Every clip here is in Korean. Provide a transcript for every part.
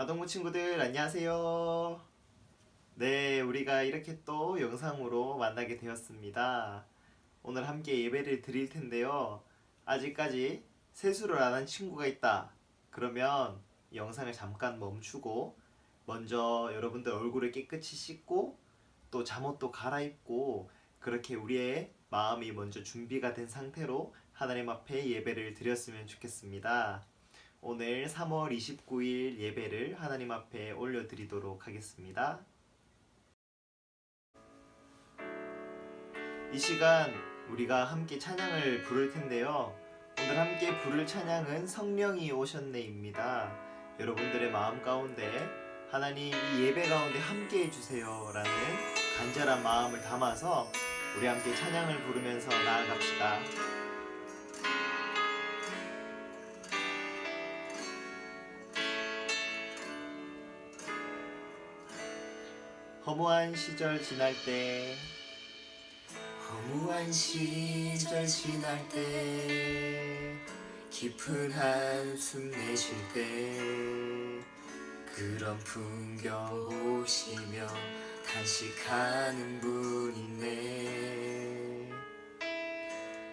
아동부 친구들 안녕하세요. 네, 우리가 이렇게 또 영상으로 만나게 되었습니다. 오늘 함께 예배를 드릴 텐데요. 아직까지 세수를 안 한 친구가 있다. 그러면 영상을 잠깐 멈추고 먼저 여러분들 얼굴을 깨끗이 씻고 또 잠옷도 갈아입고 그렇게 우리의 마음이 먼저 준비가 된 상태로 하나님 앞에 예배를 드렸으면 좋겠습니다. 오늘 3월 29일 예배를 하나님 앞에 올려드리도록 하겠습니다. 이 시간 우리가 함께 찬양을 부를 텐데요. 오늘 함께 부를 찬양은 성령이 오셨네입니다. 여러분들의 마음 가운데 하나님 이 예배 가운데 함께 해주세요 라는 간절한 마음을 담아서 우리 함께 찬양을 부르면서 나아갑시다. 허무한 시절 지날 때. 허무한 시절 지날 때. 깊은 한숨 내쉴 때. 그런 풍경 보시며 단식하는 분 있네.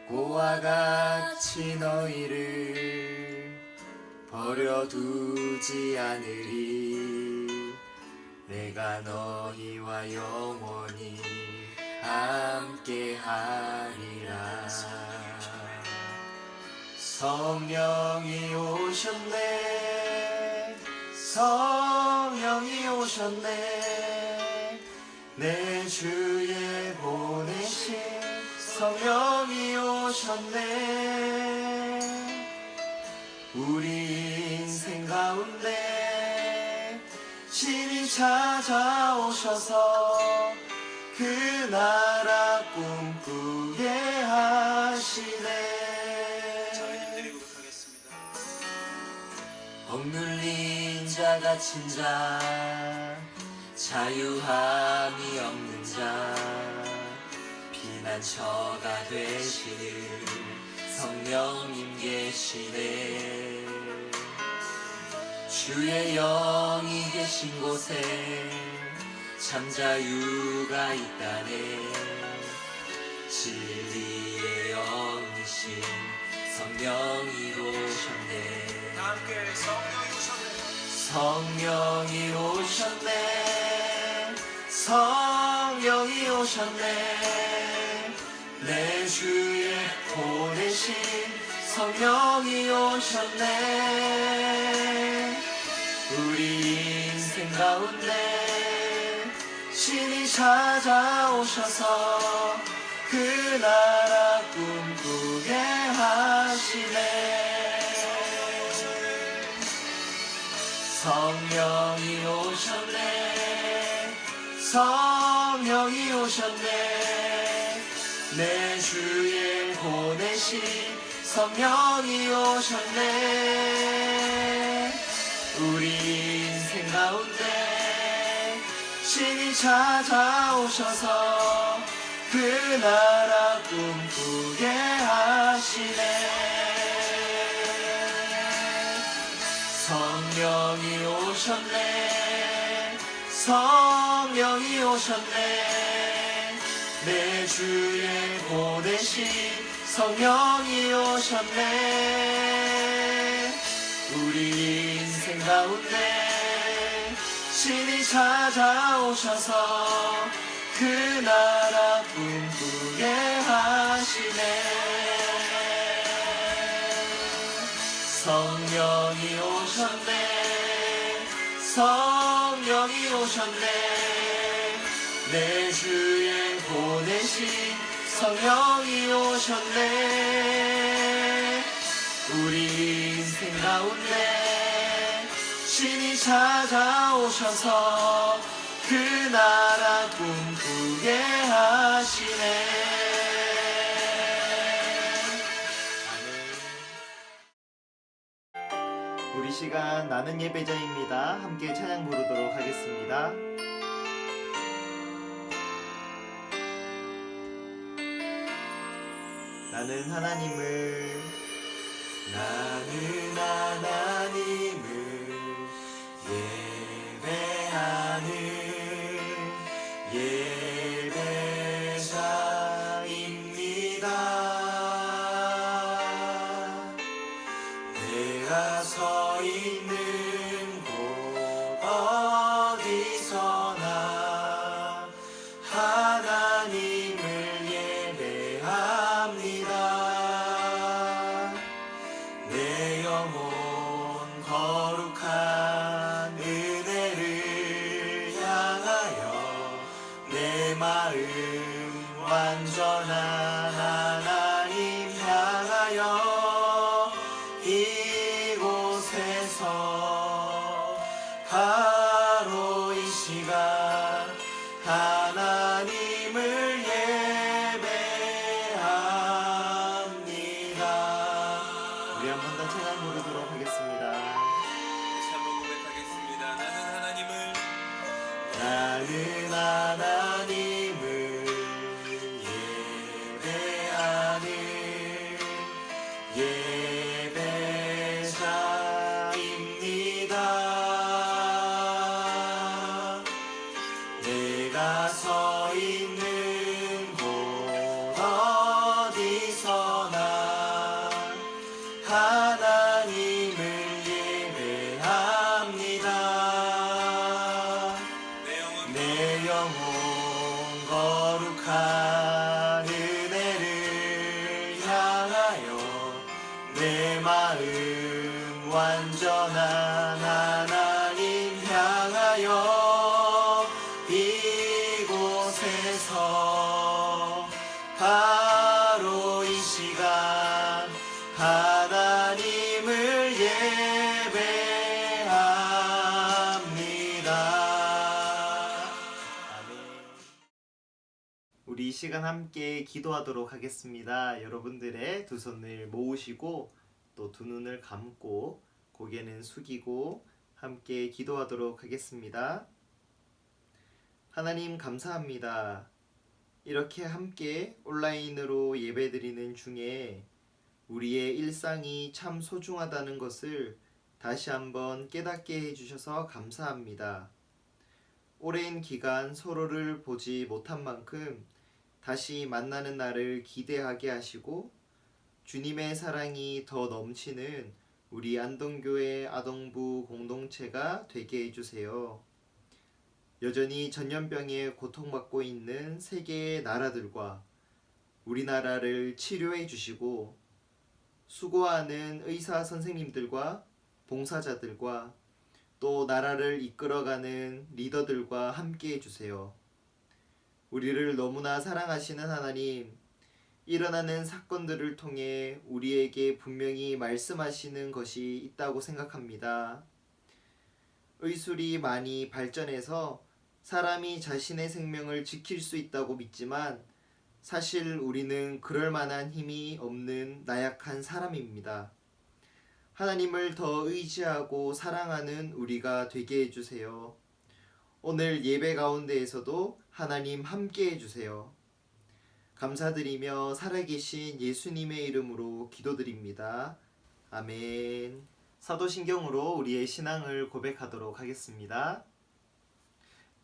고와 같이 너희를 버려두지 않으리 내가 너희와 영원히 함께 하리라. 성령이 오셨네. 성령이 오셨네. 내 주에 보내신 성령이 오셨네. 우리 인생 가운데 찾아오셔서 그 나라 꿈꾸게 하시네 드리도록 하겠습니다. 억눌린 자 갇힌 자 자유함이 없는 자 피난처가 되시는 성령님 계시네 주의 영이 계신 곳에 참 자유가 있다네. 진리의 영이신 성령이 오셨네. 다 함께 성령이 오셨네. 성령이 오셨네. 성령이 오셨네. 내 주에 보내신 성령이 오셨네 우리 인생 가운데 신이 찾아오셔서 그 나라 꿈꾸게 하시네. 성령이 오셨네. 성령이 오셨네. 내 주에 보내신 성령이 오셨네 우리 인생 가운데 신이 찾아오셔서 그 나라 꿈꾸게 하시네. 성령이 오셨네. 성령이 오셨네. 내 주에 보내신 성령이 오셨네 우리 인생 가운데 신이 찾아오셔서 그 나라 꿈꾸게 하시네. 성령이 오셨네. 성령이 오셨네. 내 주에 보내신 성령이 오셨네 가운데 신이 찾아오셔서 그 나라 꿈꾸게 하시네 우리 시간 나는 예배자입니다. 함께 찬양 부르도록 하겠습니다. 나는 하나님을 나는 바로 이 시간 하나님을 예배합니다. 우리 이 시간 함께 기도하도록 하겠습니다. 여러분들의 두 손을 모으시고 또 두 눈을 감고 고개는 숙이고 함께 기도하도록 하겠습니다. 하나님 감사합니다. 이렇게 함께 온라인으로 예배드리는 중에 우리의 일상이 참 소중하다는 것을 다시 한번 깨닫게 해주셔서 감사합니다. 오랜 기간 서로를 보지 못한 만큼 다시 만나는 날을 기대하게 하시고 주님의 사랑이 더 넘치는 우리 안동교회 아동부 공동체가 되게 해주세요. 여전히 전염병에 고통받고 있는 세계의 나라들과 우리나라를 치료해 주시고 수고하는 의사 선생님들과 봉사자들과 또 나라를 이끌어가는 리더들과 함께 해주세요. 우리를 너무나 사랑하시는 하나님, 일어나는 사건들을 통해 우리에게 분명히 말씀하시는 것이 있다고 생각합니다. 의술이 많이 발전해서 사람이 자신의 생명을 지킬 수 있다고 믿지만 사실 우리는 그럴 만한 힘이 없는 나약한 사람입니다. 하나님을 더 의지하고 사랑하는 우리가 되게 해주세요. 오늘 예배 가운데에서도 하나님 함께 해주세요. 감사드리며 살아계신 예수님의 이름으로 기도드립니다. 아멘. 사도신경으로 우리의 신앙을 고백하도록 하겠습니다.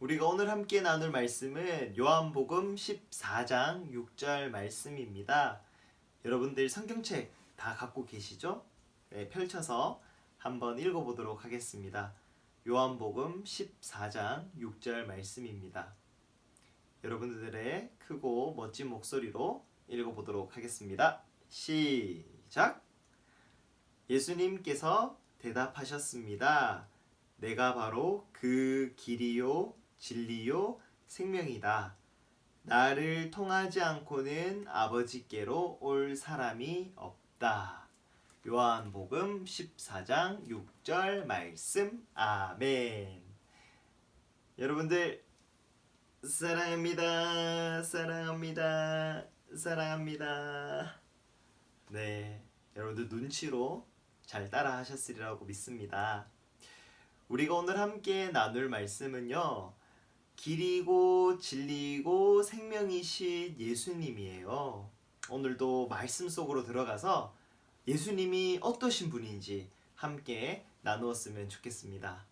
우리가 오늘 함께 나눌 말씀은 요한복음 14장 6절 말씀입니다. 여러분들 성경책 다 갖고 계시죠? 네, 펼쳐서 한번 읽어보도록 하겠습니다. 요한복음 14장 6절 말씀입니다. 여러분들의 크고 멋진 목소리로 읽어보도록 하겠습니다. 시작! 예수님께서 대답하셨습니다. 내가 바로 그 길이요, 진리요, 생명이다. 나를 통하지 않고는 아버지께로 올 사람이 없다. 요한복음 14장 6절 말씀. 아멘. 여러분들 사랑합니다. 사랑합니다. 사랑합니다. 네. 여러분들 눈치로 잘 따라 하셨으리라고 믿습니다. 우리가 오늘 함께 나눌 말씀은요. 길이고 진리고 생명이신 예수님이에요. 오늘도 말씀 속으로 들어가서 예수님이 어떠신 분인지 함께 나누었으면 좋겠습니다.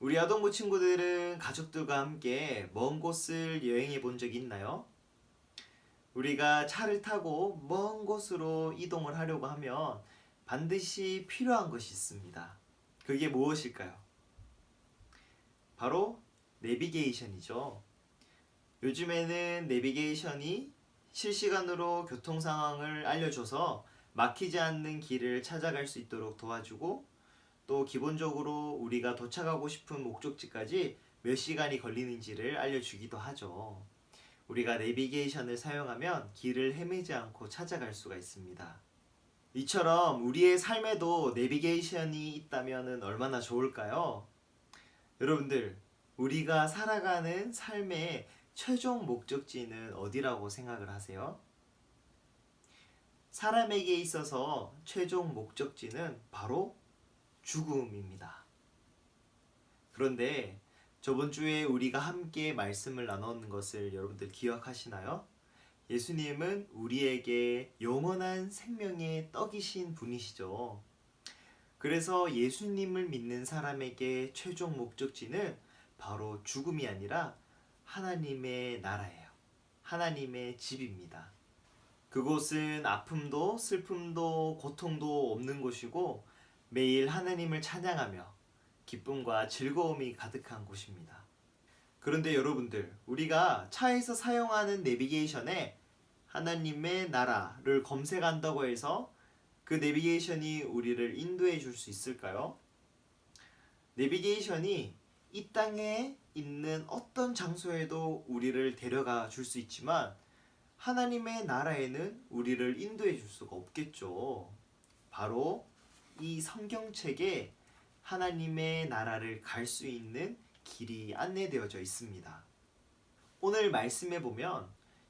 우리 아동부 친구들은 가족들과 함께 먼 곳을 여행해 본적 있나요? 우리가 차를 타고 먼 곳으로 이동을 하려고 하면 반드시 필요한 것이 있습니다. 그게 무엇일까요? 바로 내비게이션이죠. 요즘에는 내비게이션이 실시간으로 교통 상황을 알려줘서 막히지 않는 길을 찾아갈 수 있도록 도와주고 또 기본적으로 우리가 도착하고 싶은 목적지까지 몇 시간이 걸리는지를 알려주기도 하죠. 우리가 내비게이션을 사용하면 길을 헤매지 않고 찾아갈 수가 있습니다. 이처럼 우리의 삶에도 내비게이션이 있다면 얼마나 좋을까요? 여러분들, 우리가 살아가는 삶의 최종 목적지는 어디라고 생각을 하세요? 사람에게 있어서 최종 목적지는 바로 죽음입니다. 그런데 저번 주에 우리가 함께 말씀을 나눴는 것을 여러분들 기억하시나요? 예수님은 우리에게 영원한 생명의 떡이신 분이시죠. 그래서 예수님을 믿는 사람에게 최종 목적지는 바로 죽음이 아니라 하나님의 나라예요. 하나님의 집입니다. 그곳은 아픔도 슬픔도 고통도 없는 곳이고 매일 하나님을 찬양하며 기쁨과 즐거움이 가득한 곳입니다. 그런데 여러분들, 우리가 차에서 사용하는 내비게이션에 하나님의 나라를 검색한다고 해서 그 내비게이션이 우리를 인도해 줄 수 있을까요? 내비게이션이 이 땅에 있는 어떤 장소에도 우리를 데려가 줄 수 있지만 하나님의 나라에는 우리를 인도해 줄 수가 없겠죠. 바로 이 성경책에 하나님의 나라를 갈 수 있는 길이 안내되어져 있습니다. 오늘 말씀해 보면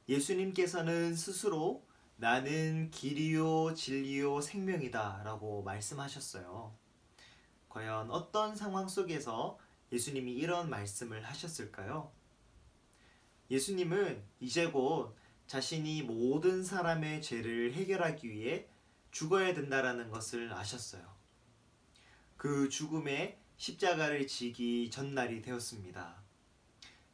예수님께서는 스스로 나는 길이요 진리요 생명이다라고 말씀하셨어요. 과연 어떤 상황 속에서 예수님이 이런 말씀을 하셨을까요? 예수님은 이제 곧 자신이 모든 사람의 죄를 해결하기 위해 죽어야 된다라는 것을 아셨어요. 그 죽음에 십자가를 지기 전날이 되었습니다.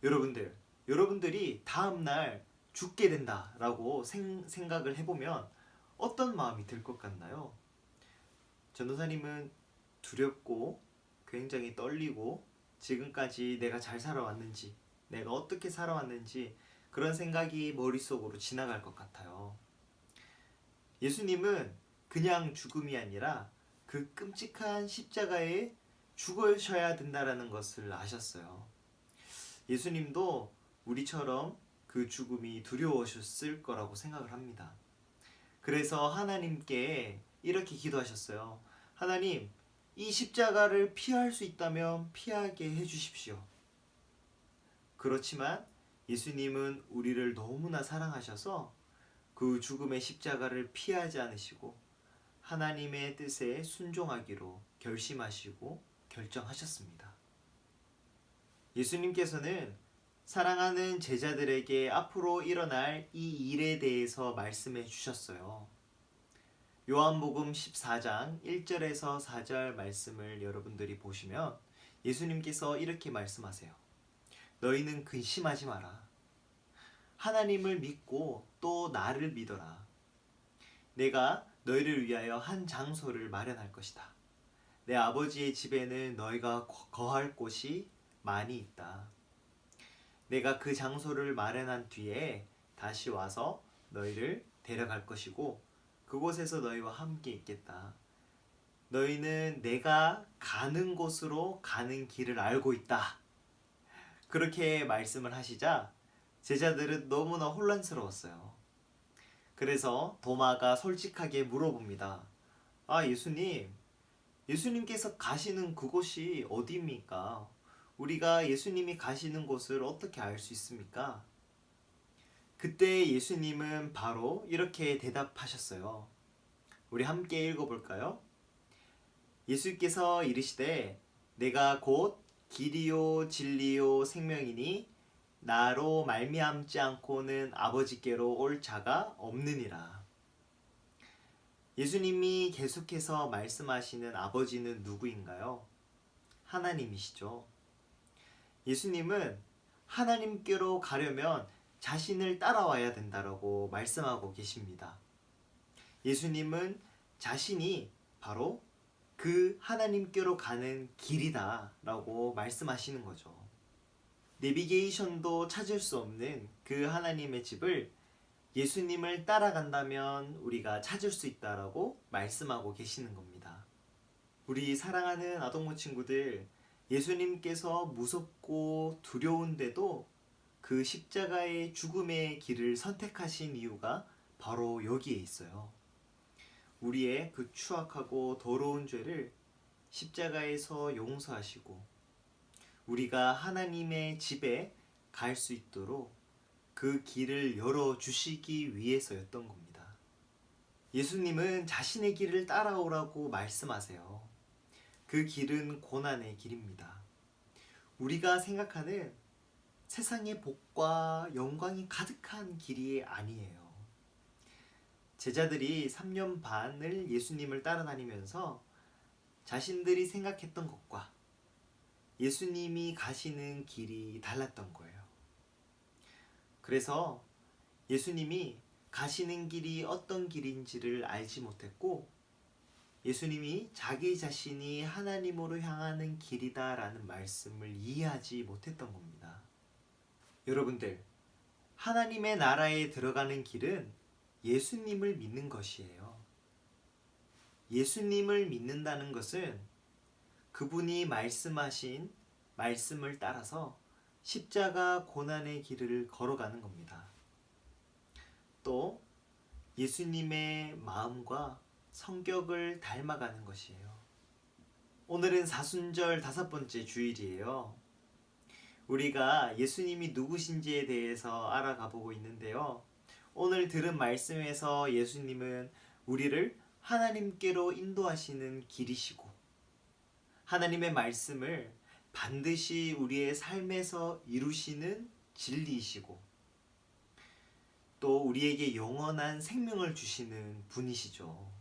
여러분들, 여러분들이 다음날 죽게 된다라고 생, 생각을 해보면 어떤 마음이 들 것 같나요? 전도사님은 두렵고 굉장히 떨리고 지금까지 내가 잘 살아왔는지, 내가 어떻게 살아왔는지 그런 생각이 머릿속으로 지나갈 것 같아요. 예수님은 그냥 죽음이 아니라 그 끔찍한 십자가에 죽으셔야 된다라는 것을 아셨어요. 예수님도 우리처럼 그 죽음이 두려우셨을 거라고 생각을 합니다. 그래서 하나님께 이렇게 기도하셨어요. 하나님, 이 십자가를 피할 수 있다면 피하게 해주십시오. 그렇지만 예수님은 우리를 너무나 사랑하셔서 그 죽음의 십자가를 피하지 않으시고 하나님의 뜻에 순종하기로 결심하시고 결정하셨습니다. 예수님께서는 사랑하는 제자들에게 앞으로 일어날 이 일에 대해서 말씀해 주셨어요. 요한복음 14장 1절에서 4절 말씀을 여러분들이 보시면 예수님께서 이렇게 말씀하세요. 너희는 근심하지 마라. 하나님을 믿고 또 나를 믿어라. 내가 너희를 위하여 한 장소를 마련할 것이다. 내 아버지의 집에는 너희가 거할 곳이 많이 있다. 내가 그 장소를 마련한 뒤에 다시 와서 너희를 데려갈 것이고 그곳에서 너희와 함께 있겠다. 너희는 내가 가는 곳으로 가는 길을 알고 있다. 그렇게 말씀을 하시자 제자들은 너무나 혼란스러웠어요. 그래서 도마가 솔직하게 물어봅니다. 아, 예수님. 예수님께서 가시는 그곳이 어디입니까? 우리가 예수님이 가시는 곳을 어떻게 알 수 있습니까? 그때 예수님은 바로 이렇게 대답하셨어요. 우리 함께 읽어볼까요? 예수께서 이르시되 내가 곧 길이요 진리요 생명이니 나로 말미암지 않고는 아버지께로 올 자가 없느니라. 예수님이 계속해서 말씀하시는 아버지는 누구인가요? 하나님이시죠. 예수님은 하나님께로 가려면 자신을 따라와야 된다라고 말씀하고 계십니다. 예수님은 자신이 바로 그 하나님께로 가는 길이다라고 말씀하시는 거죠. 내비게이션도 찾을 수 없는 그 하나님의 집을 예수님을 따라간다면 우리가 찾을 수 있다라고 말씀하고 계시는 겁니다. 우리 사랑하는 아동모 친구들, 예수님께서 무섭고 두려운데도 그 십자가의 죽음의 길을 선택하신 이유가 바로 여기에 있어요. 우리의 그 추악하고 더러운 죄를 십자가에서 용서하시고 우리가 하나님의 집에 갈 수 있도록 그 길을 열어 주시기 위해서였던 겁니다. 예수님은 자신의 길을 따라오라고 말씀하세요. 그 길은 고난의 길입니다. 우리가 생각하는 세상의 복과 영광이 가득한 길이 아니에요. 제자들이 3년 반을 예수님을 따라다니면서 자신들이 생각했던 것과 예수님이 가시는 길이 달랐던 거예요. 그래서 예수님이 가시는 길이 어떤 길인지를 알지 못했고 예수님이 자기 자신이 하나님으로 향하는 길이다라는 말씀을 이해하지 못했던 겁니다. 여러분들, 하나님의 나라에 들어가는 길은 예수님을 믿는 것이에요. 예수님을 믿는다는 것은 그분이 말씀하신 말씀을 따라서 십자가 고난의 길을 걸어가는 겁니다. 또 예수님의 마음과 성격을 닮아가는 것이에요. 오늘은 사순절 다섯 번째 주일이에요. 우리가 예수님이 누구신지에 대해서 알아가 보고 있는데요. 오늘 들은 말씀에서 예수님은 우리를 하나님께로 인도하시는 길이시고 하나님의 말씀을 반드시 우리의 삶에서 이루시는 진리이시고 또 우리에게 영원한 생명을 주시는 분이시죠.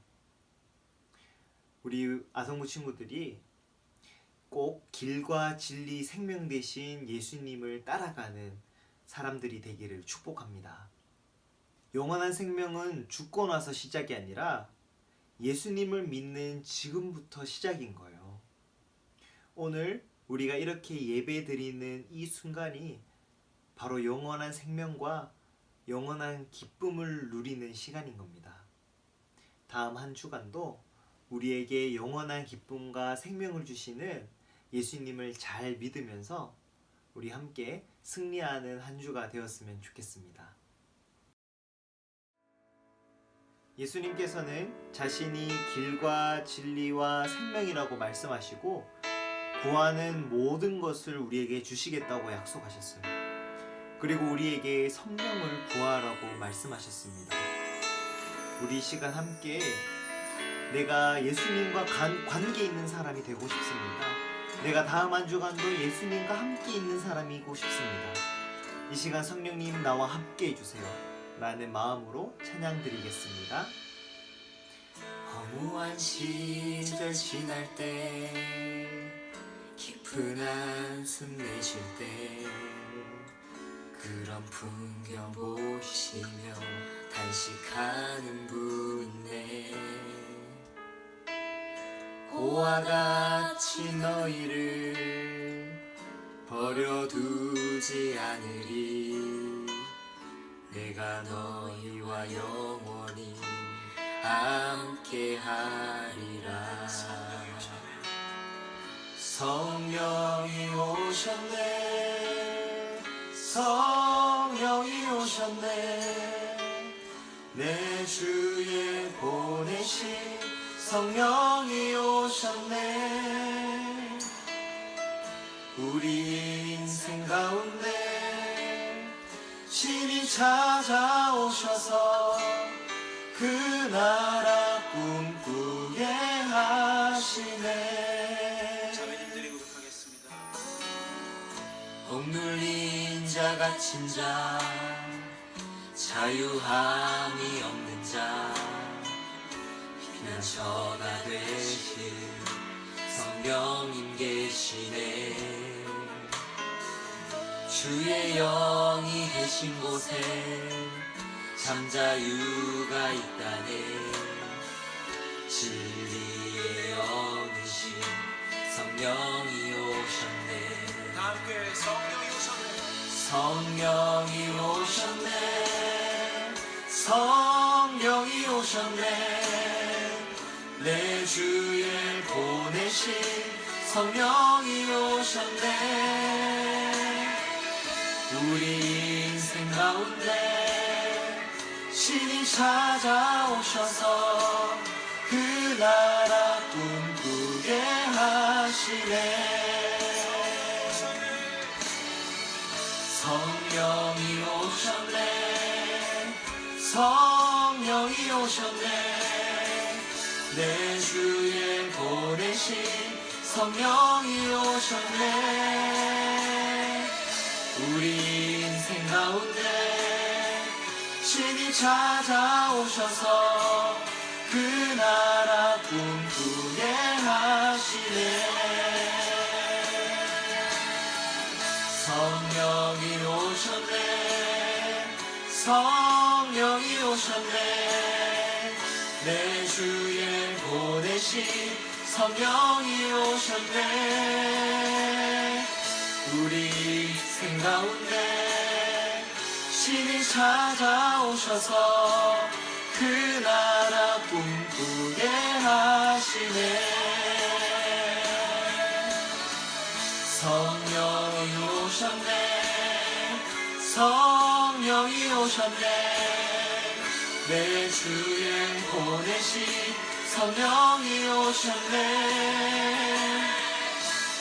우리 아성부 친구들이 꼭 길과 진리 생명 대신 예수님을 따라가는 사람들이 되기를 축복합니다. 영원한 생명은 죽고 나서 시작이 아니라 예수님을 믿는 지금부터 시작인 거예요. 오늘 우리가 이렇게 예배 드리는 이 순간이 바로 영원한 생명과 영원한 기쁨을 누리는 시간인 겁니다. 다음 한 주간도 우리에게 영원한 기쁨과 생명을 주시는 예수님을 잘 믿으면서 우리 함께 승리하는 한 주가 되었으면 좋겠습니다. 예수님께서는 자신이 길과 진리와 생명이라고 말씀하시고 구하는 모든 것을 우리에게 주시겠다고 약속하셨어요. 그리고 우리에게 성령을 구하라고 말씀하셨습니다. 우리 이 시간 함께 내가 예수님과 관, 관계 있는 사람이 되고 싶습니다. 내가 다음 한 주간도 예수님과 함께 있는 사람이고 싶습니다. 이 시간 성령님 나와 함께 해주세요. 라는 마음으로 찬양 드리겠습니다. 허무한 시절 지날 때 깊은 한숨 내쉴 때 그런 풍경 보시며 단식하는 분네 고와 같이 너희를 버려두지 않으리. 내가 너희와 영원히 함께하리라. 성령이 오셨네. 성령이 오셨네. 내 주에 보내신 성령이 오셨네. 우리 인생 가운데 신이 찾아오셔서 그 나라 꿈꾸게 하시네. 자매님들이 고백하겠습니다. 억눌린 자 갇힌 자 자유함이 없는 자 피난처가 되실 성령님 계시네. 주의 영이 계신 곳에 잠자유가 있다네. 진리의 영이신 성령이 오셨네. 다 함께 성령이 오셨네. 성령이 오셨네. 성령이 오셨네. 내 주에 보내신 성령이 오셨네. 우리 인생 가운데 신이 찾아오셔서 그 나라 꿈꾸게 하시네 성령이 오셨네. 우리 인생 가운데 신이 찾아오셔서 그 나라 꿈꾸게 하시네. 성령이 오셨네. 성령이 오셨네. 내 주에 보내신 성령이 오셨네. 우리 생 가운데 신이 찾아오셔서 그 나라 꿈꾸게 하시네. 성령이 오셨네. 성령이 오셨네. 내 주에 보내신 성령이 오셨네.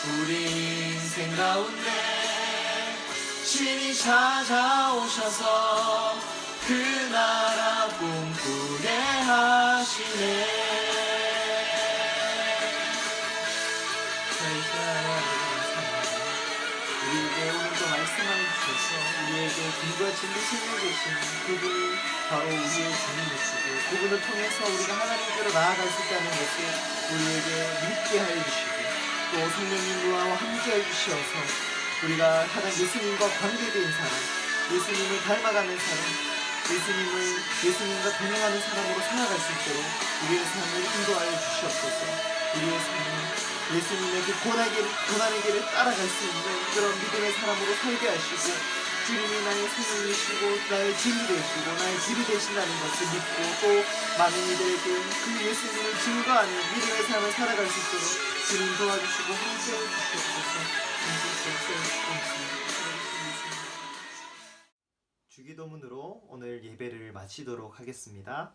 우리 인생 가운데 신이 찾아오셔서 그 나라 꿈꾸게 하시네 말씀을 주셔서 우리에게 길과 진리 생명 되신 그분이 바로 우리의 주님이시고 그분을 통해서 우리가 하나님께로 나아갈 수 있다는 것을 우리에게 믿게 하여 주시고 또 성령님과 함께 해 주시어서 우리가 하나 예수님과 관계된 사람 예수님을 닮아가는 사람 예수님을 예수님과 동행하는 사람으로 살아갈 수 있도록 우리의 삶을 인도하여 주시옵소서. 우리의 삶을 예수님의 그 고난의, 고난의 길을 따라갈 수 있는 그런 믿음의 사람으로 살게 하시고 주님이 나의 생명이시고 나의 진리 되시고 나의 길이 되신다는 것을 믿고 또 많은 이들에게 그 예수님을 증거하는 믿음의 삶을 살아갈 수 있도록 주님 도와주시고 함께 해 주시옵소서 주기도문으로 오늘 예배를 마치도록 하겠습니다.